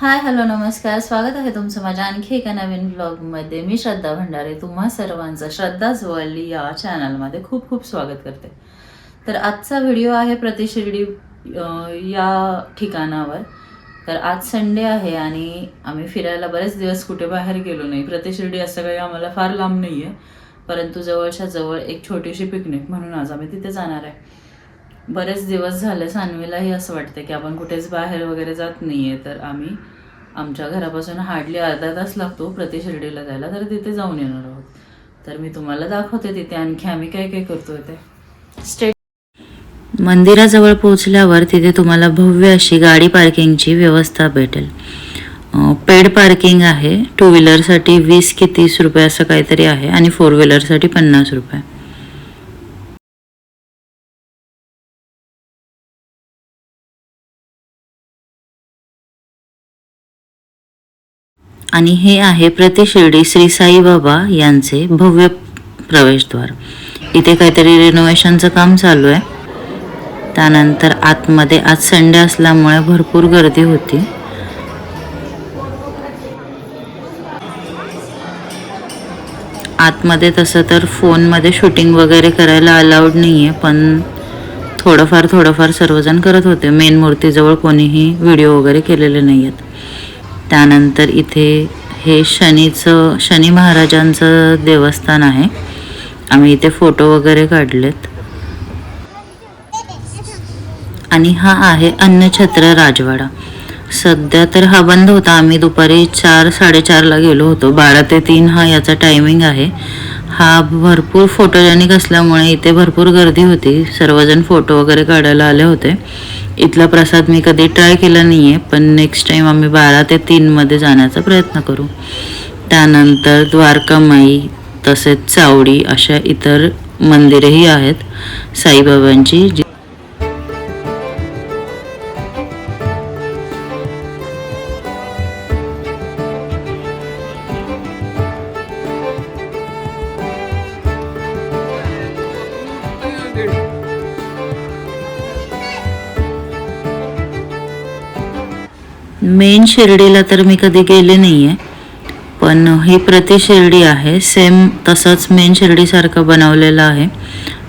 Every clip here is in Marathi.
हाय हॅलो नमस्कार. स्वागत आहे तुमचं माझ्या आणखी एका नवीन ब्लॉगमध्ये मी श्रद्धा भंडारे. तुम्हा सर्वांचं श्रद्धाच वर्ल्ड या चॅनलमध्ये खूप खूप स्वागत करते. तर आजचा व्हिडिओ आहे प्रतिशिर्डी या ठिकाणावर. तर आज संडे आहे आणि आम्ही फिरायला बरेच दिवस कुठे बाहेर गेलो नाही. प्रतिशिर्डी असं काही आम्हाला फार लांब नाही आहे परंतु जवळच्या जवळ एक छोटीशी पिकनिक म्हणून आज आम्ही तिथे जाणार आहे. बरेच दिवस झाले सानवीलाही असं वाटतं की आपण कुठेच बाहेर वगैरे जात नाहीये तर आम्ही आमच्या घरापासून हार्डली अर्धा तास लागतो प्रति शिर्डीला जायला तर तिथे जाऊन येणार आहोत. तर मी तुम्हाला दाखवते तिथे आणखी आम्ही काय काय करतो ते. स्टेट मंदिराजवळ पोहोचल्यावर तिथे तुम्हाला भव्य अशी गाडी पार्किंगची व्यवस्था भेटेल. पेड पार्किंग आहे. टू व्हीलरसाठी वीस की तीस रुपये असं काहीतरी आहे आणि फोर व्हीलरसाठी पन्नास रुपये. आणि हे आहे प्रतिशिर्डी श्री साईबाबा यांचे भव्य प्रवेशद्वार. इथे काहीतरी रिनोव्हेशनचं काम चालू आहे. त्यानंतर आतमध्ये आज संडे असल्यामुळे भरपूर गर्दी होती. आतमध्ये तसं तर फोनमध्ये शूटिंग वगैरे करायला अलाउड नाही आहे पण थोडंफार थोडंफार सर्वजण करत होते. मेन मूर्तीजवळ कोणीही व्हिडिओ वगैरे केलेले नाही आहेत त्यानंतर इथे हे शनीचं शनी महाराजांचं देवस्थान आहे. आम्ही इथे फोटो वगैरे काढलेत. आणि हा आहे अन्नछत्र राजवाडा. सध्या तर हा बंद होता. आम्ही दुपारी चार साडेचारला गेलो होतो. बारा ते तीन हा याचा टायमिंग आहे. हा भरपूर फोटोजेनिक असल्यामुळे इथे भरपूर गर्दी होती. सर्वजण फोटो वगैरे काढायला आले होते. इथला प्रसाद मी कधी ट्राय केला नाही आहे पण नेक्स्ट टाईम आम्ही बारा ते तीनमध्ये जाण्याचा प्रयत्न करू. त्यानंतर द्वारकामाई तसेच चावडी अशा इतर मंदिरेही आहेत. साईबाबांची जी मेन शिर्डीला तर मी कधी गेले नाही आहे पण ही प्रतिशिर्डी आहे. सेम तसंच मेन शिर्डीसारखं बनवलेलं आहे.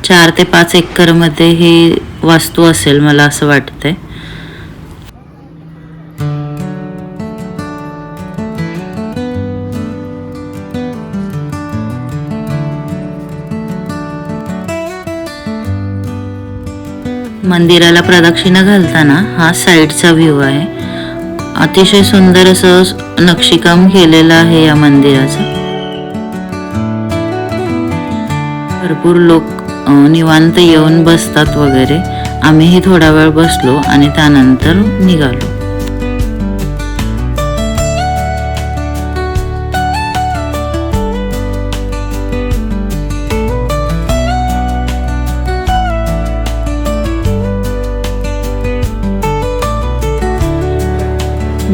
चार ते पाच एकरमध्ये ही वास्तू असेल मला असं वाटतंय. मंदिराला प्रदक्षिणा घालताना हा साईडचा व्ह्यू आहे. अतिशय सुंदर असं नक्षीकाम केलेलं आहे या मंदिराचं. भरपूर लोक निवांत येऊन बसतात वगैरे. आम्हीही थोडा वेळ बसलो आणि त्यानंतर निघालो.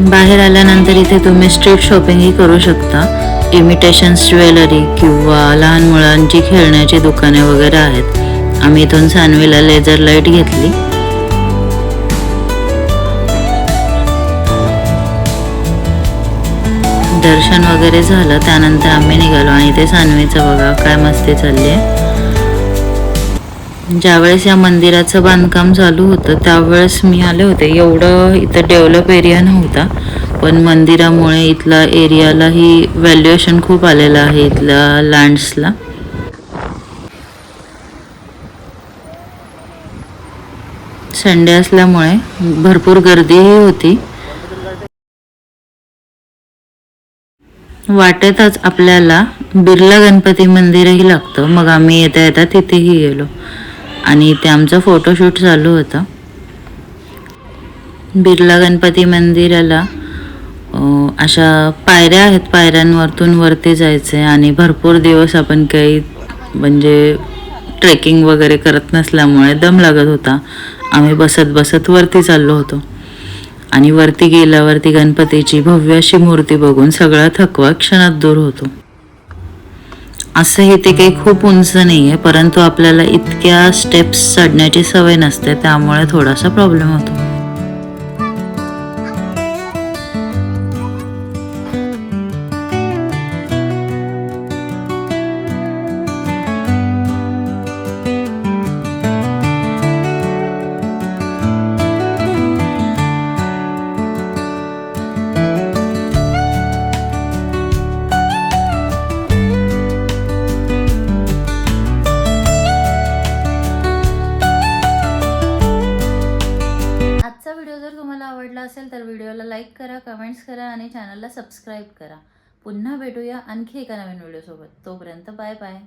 बाहेर आल्यानंतर इथे तुम्ही स्ट्रीट शॉपिंगही करू शकता. इमिटेशन्स ज्वेलरी किंवा लहान मुलांची खेळण्याची दुकाने वगैरे आहेत. आम्ही इथून सानवीला लेझर लाइट घेतली. दर्शन वगैरे झालं त्यानंतर आम्ही निघालो आणि ते सानवीचं बघा काय मस्ती चालली आहे. ज्यावेळेस या मंदिराचं बांधकाम चालू होतं त्यावेळेस मी आले होते. एवढं इथं डेव्हलप एरिया नव्हता पण मंदिरामुळे इथला एरियालाही व्हॅल्युएशन खूप आलेलं आहे इथल्या लँड्सला संडे असल्यामुळे भरपूर गर्दीही होती. वाटेतच आपल्याला बिर्ला गणपती मंदिरही लागतं. मग आम्ही येता येता तिथेही गेलो. आणि इथे आमचा फोटोशूट चालू होता. बिर्ला गणपती मंदिराला अशा पायऱ्या आहेत पायऱ्यांवरतून वरती जायचे आणि भरपूर दिवस आपण काही म्हणजे ट्रेकिंग वगैरे करत नसल्यामुळे दम लागत होता. आम्ही बसत बसत वरती चाललो होतो. आणि वरती गेल्यावरती गणपतीची भव्य अशी मूर्ती बघून सगळा थकवा क्षणात दूर होतो. असं हे ते काही खूप उंच नाही आहे परंतु आपल्याला इतक्या स्टेप्स चढण्याची सवय नसते त्यामुळे थोडासा प्रॉब्लेम होतो. व्हिडिओ जर तुम्हाला आवडला असेल तर व्हिडिओला लाईक करा कमेंट्स करा आणि चॅनलला सबस्क्राईब करा. पुन्हा भेटूया आणखी एका नवीन व्हिडिओसोबत तोपर्यंत बाय बाय